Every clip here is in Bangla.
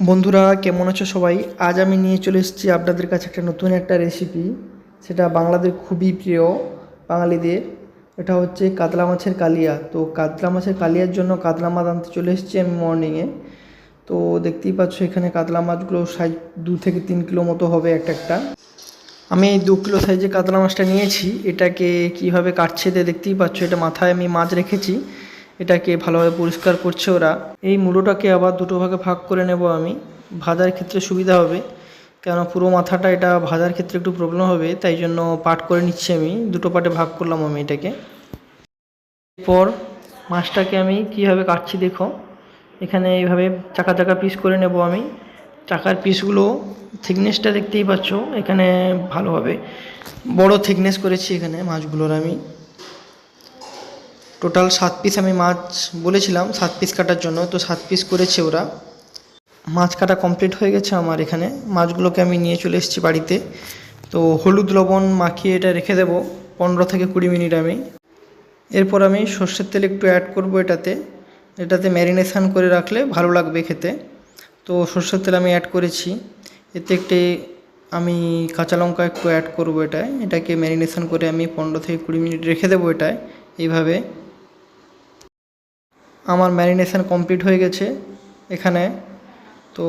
বন্ধুরা, কেমন আছো সবাই? আজ আমি নিয়ে চলে এসেছি আপনাদের কাছে একটা নতুন একটা রেসিপি সেটা বাংলাদের খুবই প্রিয়, বাঙালিদের। এটা হচ্ছে কাতলা মাছের কালিয়া। তো কাতলা মাছের কালিয়ার জন্য কাতলা মাছ আনতে চলে এসেছি আমি মর্নিংয়ে তো দেখতেই পাচ্ছ এখানে কাতলা মাছগুলো সাইজ দু থেকে তিন কিলো মতো হবে একটা একটা। আমি দু কিলো সাইজে কাতলা মাছটা নিয়েছি। এটাকে কীভাবে কাটছে দেখতেই পাচ্ছ, এটা মাথায় আমি মাছ রেখেছি। এটাকে ভালোভাবে পরিষ্কার করছে ওরা। এই মূলোটাকে আবার দুটো ভাগে ভাগ করে নেব আমি। ভাজার ক্ষেত্রে সুবিধা হবে কেন পুরো মাথাটা এটা ভাজার ক্ষেত্রে একটু প্রবলেম হবে, তাই জন্য পাট করে নিচ্ছি আমি। দুটো পাটে ভাগ করলাম আমি এটাকে। এরপর মাছটাকে আমি কীভাবে কাটছি দেখো। এখানে এইভাবে চাকা চাকা পিস করে নেব আমি। চাকার পিসগুলো থিকনেসটা দেখতেই পাচ্ছ, এখানে ভালোভাবে বড় থিকনেস করেছি এখানে মাছগুলোর আমি। টোটাল সাত পিস আমি মাছ বলেছিলাম, সাত পিস কাটার জন্য, তো সাত পিস করেছে ওরা। মাছ কাটা কমপ্লিট হয়ে গেছে আমার এখানে। মাছগুলোকে আমি নিয়ে চলে এসেছি বাড়িতে। তো হলুদ লবণ মাখিয়ে এটা রেখে দেবো, পনেরো থেকে কুড়ি মিনিট আমি। এরপর আমি সর্ষের তেল একটু অ্যাড করব এটাতে। এটাতে ম্যারিনেশান করে রাখলে ভালো লাগবে খেতে। তো সর্ষের তেল আমি অ্যাড করেছি। এতে একটি আমি কাঁচা লঙ্কা একটু অ্যাড করব এটায়। এটাকে ম্যারিনেশান করে আমি পনেরো থেকে কুড়ি মিনিট রেখে দেবো এটায়। এইভাবে আমার ম্যারিনেশান কমপ্লিট হয়ে গেছে এখানে। তো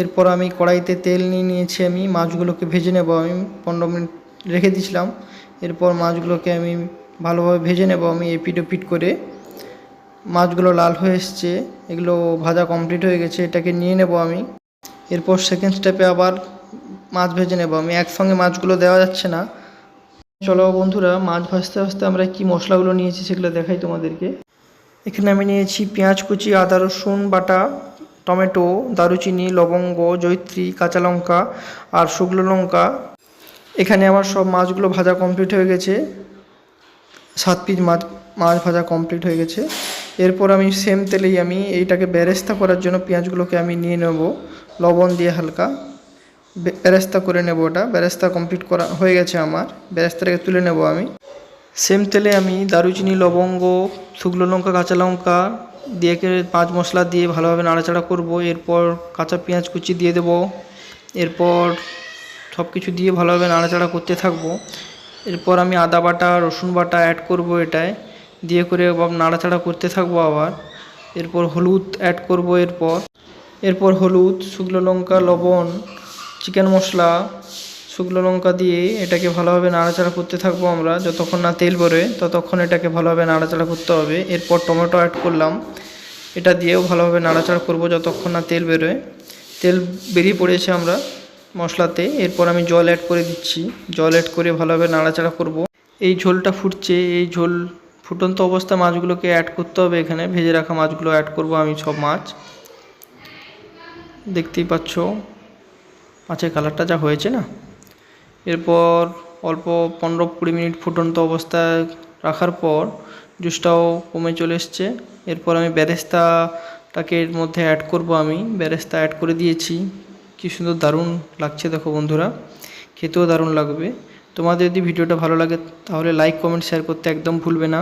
এরপর আমি কড়াইতে তেল নিয়ে নিয়েছি আমি, মাছগুলোকে ভেজে নেব। আমি পনেরো মিনিট রেখে দিয়েছিলাম। এরপর মাছগুলোকে আমি ভালোভাবে ভেজে নেব আমি এপিট ওপিট করে। মাছগুলো লাল হয়ে এসছে, এগুলো ভাজা কমপ্লিট হয়ে গেছে, এটাকে নিয়ে নেব আমি। এরপর সেকেন্ড স্টেপে আবার মাছ ভেজে নেব। আমি একসঙ্গে মাছগুলো দেওয়া যাচ্ছে না। চলো বন্ধুরা, মাছ ভাজতে ভাজতে আমরা কি মশলাগুলো নিয়েছি সেগুলো দেখাই তোমাদেরকে। এখানে আমি নিয়েছি পেঁয়াজ কুচি, আদা রসুন, বাটা, টমেটো, দারুচিনি, লবঙ্গ জৈত্রী কাঁচা লঙ্কা আর শুকনো লঙ্কা। এখানে আমার সব মাছগুলো ভাজা কমপ্লিট হয়ে গেছে। সাত পিস মাছ মাছ ভাজা কমপ্লিট হয়ে গেছে। এরপর আমি সেম তেলেই আমি এইটাকে বেরেস্তা করার জন্য পেঁয়াজগুলোকে আমি নিয়ে নেব। লবণ দিয়ে হালকা বেরেস্তা করে নেব ওটা। বেরেস্তা কমপ্লিট করা হয়ে গেছে আমার। বেরেস্তাটাকে তুলে নেব আমি। সেম তেলে আমি দারুচিনি, লবঙ্গ, শুকনো লঙ্কা, কাঁচা লঙ্কা দিয়ে পাঁচ মশলা দিয়ে ভালোভাবে নাড়াচাড়া করব। এরপর কাঁচা পেঁয়াজ কুচি দিয়ে দেব। এরপর সব কিছু দিয়ে ভালোভাবে নাড়াচাড়া করতে থাকব। এরপর আমি আদা বাটা, রসুন বাটা অ্যাড করব এটায়। দিয়ে করে নাড়াচাড়া করতে থাকব আবার। এরপর হলুদ অ্যাড করব এরপর। এরপর হলুদ, শুকনো লঙ্কা, লবণ, চিকেন মশলা শুকনো লঙ্কা দিয়ে এটাকে ভালোভাবে নাড়াচাড়া করতে থাকব আমরা। যতক্ষণ না তেল বেরোয় ততক্ষণ এটাকে ভালোভাবে নাড়াচাড়া করতে হবে। এরপর টমেটো অ্যাড করলাম। এটা দিয়েও ভালোভাবে নাড়াচাড়া করব যতক্ষণ না তেল বেরোয়। তেল বেরিয়ে পড়েছে আমরা মশলাতে। এরপর আমি জল অ্যাড করে দিচ্ছি। জল অ্যাড করে ভালোভাবে নাড়াচাড়া করব। এই ঝোলটা ফুটছে। এই ঝোল ফুটন্ত অবস্থা মাছগুলোকে অ্যাড করতে হবে এখানে। ভেজে রাখা মাছগুলো অ্যাড করব আমি সব মাছ। দেখতেই পাচ্ছ? মাছের কালারটা যা হয়েছে না? এরপর অল্প পনেরো কুড়ি মিনিট ফুটন্ত অবস্থায় রাখার পর জুসটাও কমে চলে এসছে। এরপর আমি ব্যারেস্তাটাকে এর মধ্যে অ্যাড করব আমি। ব্যারেস্তা অ্যাড করে দিয়েছি। কি সুন্দর দারুণ লাগছে দেখো বন্ধুরা। খেতেও দারুণ লাগবে। তোমাদের যদি ভিডিওটা ভালো লাগে তাহলে লাইক কমেন্ট শেয়ার করতে একদম ভুলবে না।